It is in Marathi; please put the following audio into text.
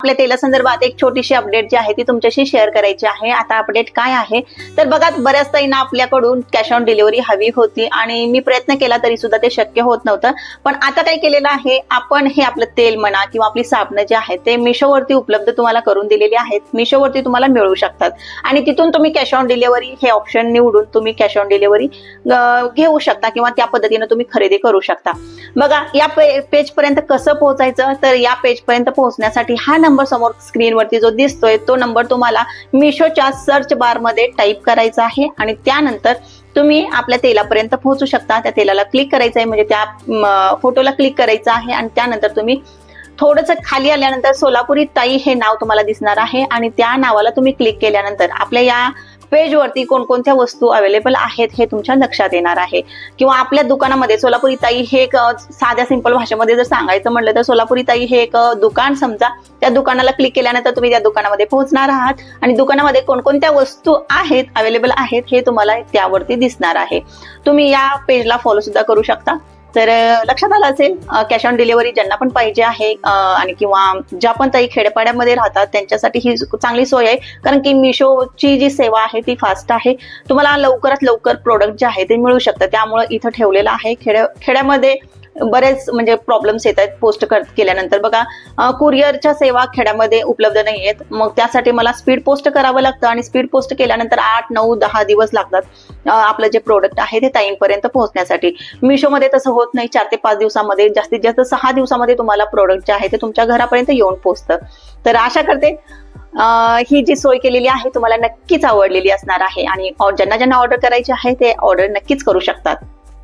आपल्या तेलासंदर्भात एक छोटीशी अपडेट जी आहे ती तुमच्याशी शेअर करायची आहे. आता अपडेट काय आहे? तर बघा बऱ्याच ताईंना आपल्याकडून कॅश ऑन डिलिव्हरी हवी होती आणि मी प्रयत्न केला तरी सुद्धा ते शक्य होत नव्हतं. पण आता काय केलेलं आहे? आपण हे आपलं तेल म्हणा किंवा आपली साबणं जे आहे ते मिशोवरती उपलब्ध तुम्हाला करून दिलेली आहेत. मिशोवरती तुम्हाला मिळू शकतात. आणि तिथून तुम्ही कॅश ऑन डिलिव्हरी हे ऑप्शन निवडून तुम्ही कॅश ऑन डिलिव्हरी घेऊ शकता किंवा त्या पद्धतीनं तुम्ही खरेदी करू शकता. बघा या पेज पर्यंत कसं पोहोचायचं? तर या पेज पर्यंत पोहोचण्यासाठी हा नंबर समोर स्क्रीनवरती जो दिसतोय तो नंबर तुम्हाला मिशोच्या सर्च बारमध्ये टाईप करायचा आहे. आणि त्यानंतर तुम्ही आपल्या तेलापर्यंत पोहोचू शकता. त्या तेलाला क्लिक करायचं आहे म्हणजे त्या फोटोला क्लिक करायचं आहे. आणि त्यानंतर तुम्ही थोडंसं खाली आल्यानंतर सोलापुरी ताई हे नाव तुम्हाला दिसणार आहे. आणि त्या नावाला तुम्ही क्लिक केल्यानंतर आपल्या या पेजवरती कोणकोणत्या वस्तू अवेलेबल आहेत हे तुमच्या लक्षात येणार आहे. किंवा आपल्या दुकानामध्ये सोलापुरी ताई हे एक साध्या सिंपल भाषेमध्ये जर सांगायचं म्हणलं तर सोलापुरी ताई हे एक दुकान समजा त्या दुकानाला क्लिक केल्यानंतर तुम्ही त्या दुकानामध्ये पोहोचणार आहात. आणि दुकानामध्ये कोणकोणत्या वस्तू आहेत अवेलेबल आहेत हे तुम्हाला त्यावरती दिसणार आहे. तुम्ही या पेजला फॉलो सुद्धा करू शकता. तर लक्षात आलं असेल कॅश ऑन डिलिव्हरी ज्यांना पण पाहिजे आहे आणि किंवा ज्या पण ताई खेड्यापाड्यामध्ये राहतात त्यांच्यासाठी ही चांगली सोय आहे. कारण की मिशोची जी सेवा आहे ती फास्ट आहे. तुम्हाला लवकरात लवकर प्रोडक्ट जे आहे ते मिळू शकतं. त्यामुळे इथं ठेवलेलं आहे. खेड्या खेड्यामध्ये बरेच म्हणजे प्रॉब्लेम्स येत आहेत पोस्ट केल्यानंतर. बघा कुरिअरच्या सेवा खेड्यामध्ये उपलब्ध नाही आहेत. मग त्यासाठी मला स्पीड पोस्ट करावं लागतं आणि स्पीड पोस्ट केल्यानंतर आठ नऊ दहा दिवस लागतात आपलं जे प्रोडक्ट आहे ते ताईंपर्यंत पोहोचण्यासाठी. मिशोमध्ये तसं होत नाही. चार ते पाच दिवसामध्ये जास्तीत जास्त सहा दिवसामध्ये तुम्हाला प्रोडक्ट जे आहे ते तुमच्या घरापर्यंत येऊन पोहोचतं. तर आशा करते ही जी सोय केलेली आहे तुम्हाला नक्कीच आवडलेली असणार आहे. आणि ज्यांना ज्यांना ऑर्डर करायची आहे ते ऑर्डर नक्कीच करू शकतात.